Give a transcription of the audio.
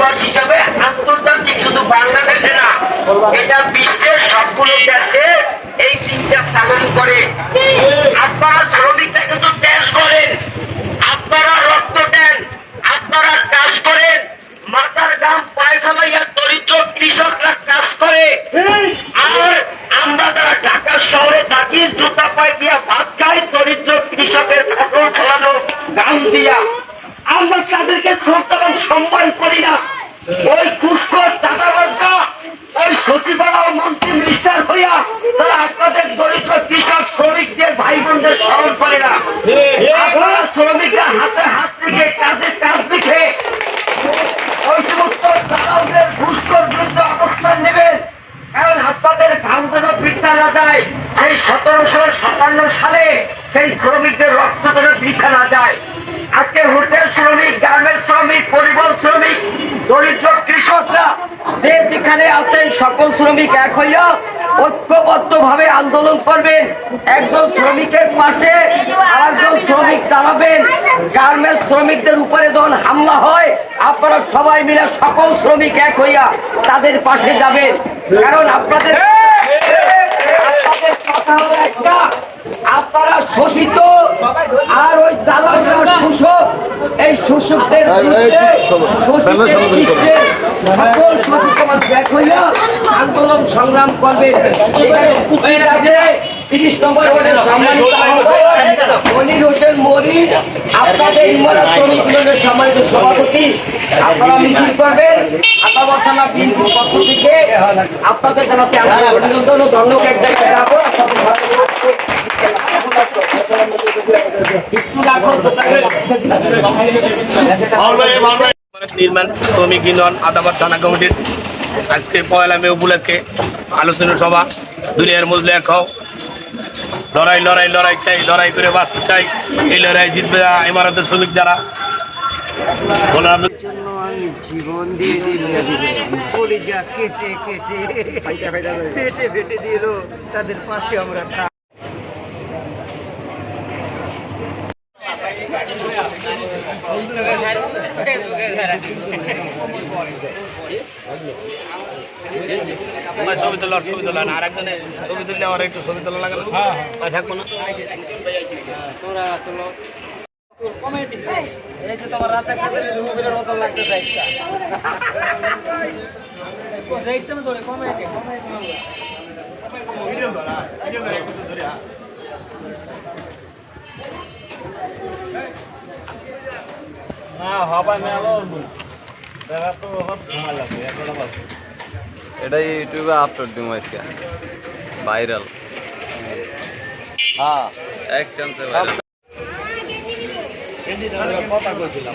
দিবস হিসাবে আন্তর্জাতিক, শুধু বাংলাদেশে না, এটা বিশ্বের সবগুলো দেশে এই দিনটা পালন করে। আপনারা শ্রমিকরা কিন্তু ত্যাগ করেন আপনারা রক্ত দেন, আপনারা কাজ করেন, মাথার দাম পায়খামাইয়া দরিদ্র কৃষকরা কাজ করে। আর আমরা তারা ঢাকা শহরে থাকি, জুতা পায় দিয়া ভাত খাই, দরিদ্র কৃষকের ফটো ফেলানো গান দিয়া, আমরা তাদেরকে সম্মান করি না। ওই কুস্কর চাঁদাবাজরা ওই সচিবালয় মন্ত্রী মিনিস্টার হইয়া তারা আপনাদের দরিদ্র কৃষক শ্রমিকদের ভাই বোনদের স্মরণ করে না। আপনারা শ্রমিকরা হাতে হাত রেখে কাঁধে কাজ রেখে ওই সমস্ত দালালদের ঘুষখোর বিরুদ্ধে অবস্থান নেবেন। কারণ আপনাদের ঘাম যেন বৃদ্ধা না যায় সেই সতেরোশো সাতান্ন সালে সেই শ্রমিকদের রক্ত যেন বৃদ্ধা না যায়। আজকে হোটেল শ্রমিক গার্মেন্টস শ্রমিক পরিবহন শ্রমিক দরিদ্র কৃষকরা যে যেখানে আছেন, সকল শ্রমিক এক হইয়া ঐক্যবদ্ধ ভাবে আন্দোলন করবেন একজন শ্রমিকের পাশে আরেকজন শ্রমিক দাঁড়াবেন। গার্মেন্টস শ্রমিকদের উপরে যখন হামলা হয়, আপনারা সবাই মিলে সকল শ্রমিক এক হইয়া তাদের পাশে যাবেন। কারণ আপনাদের আপনারা শোষিত, আর ওই শোষক এই শোষকদের সকল শোষক সমাজ এক হইয়া আন্দোলন সংগ্রাম আছে তিরিশ নম্বর মনির হোসেন মনির আপনাদের শ্রমিক সম্মানিত সভাপতি। আপনারা মিছিল করবেন। আতাবর থানা বিএনপির পক্ষ থেকে আপনাদের জানাতে আমি অভিনন্দন ও ধন্যবাদ এক জায়গায় যাব আপনাদের ভালো লাগবে। একটু রাখো, নির্মাণ শ্রমিক ইউনিয়ন আদাবাদ থানা কমিটির আজকে পয়লা মে উপলক্ষে আলোচনা সভা। দুনিয়ার মজলে এক লড়াই লড়াই লড়াই চাই, লড়াই করে বাঁচতে চাই, এই লড়াই জিতবে ইমারতের শ্রমিক যারা। জীবন দিয়ে দিল, কলিজা কেটে কেটে ফেটে ফেটে দিল, তাদের পাশে আমরা থাক তোমার ছবি তোলা ছবি তোলা না। আর একজনে ছবি তুললে আমার একটু ছবি তোলা লাগে না? ভাই থাকব না। তোরা তোলো। এই যে তোমার রাতে খেতে রুমের মতো লাগতে যাইতা যাইতে না তোরে কমেডি কমেডি না হবা মেলো দেখা তো হত ভালো লাগে একটা বাজে। এটা ইউটিউবে আপলোড দিম আজকে। ভাইরাল। হ্যাঁ। এক চান্সে ভাইরাল। কথা কইছিলাম।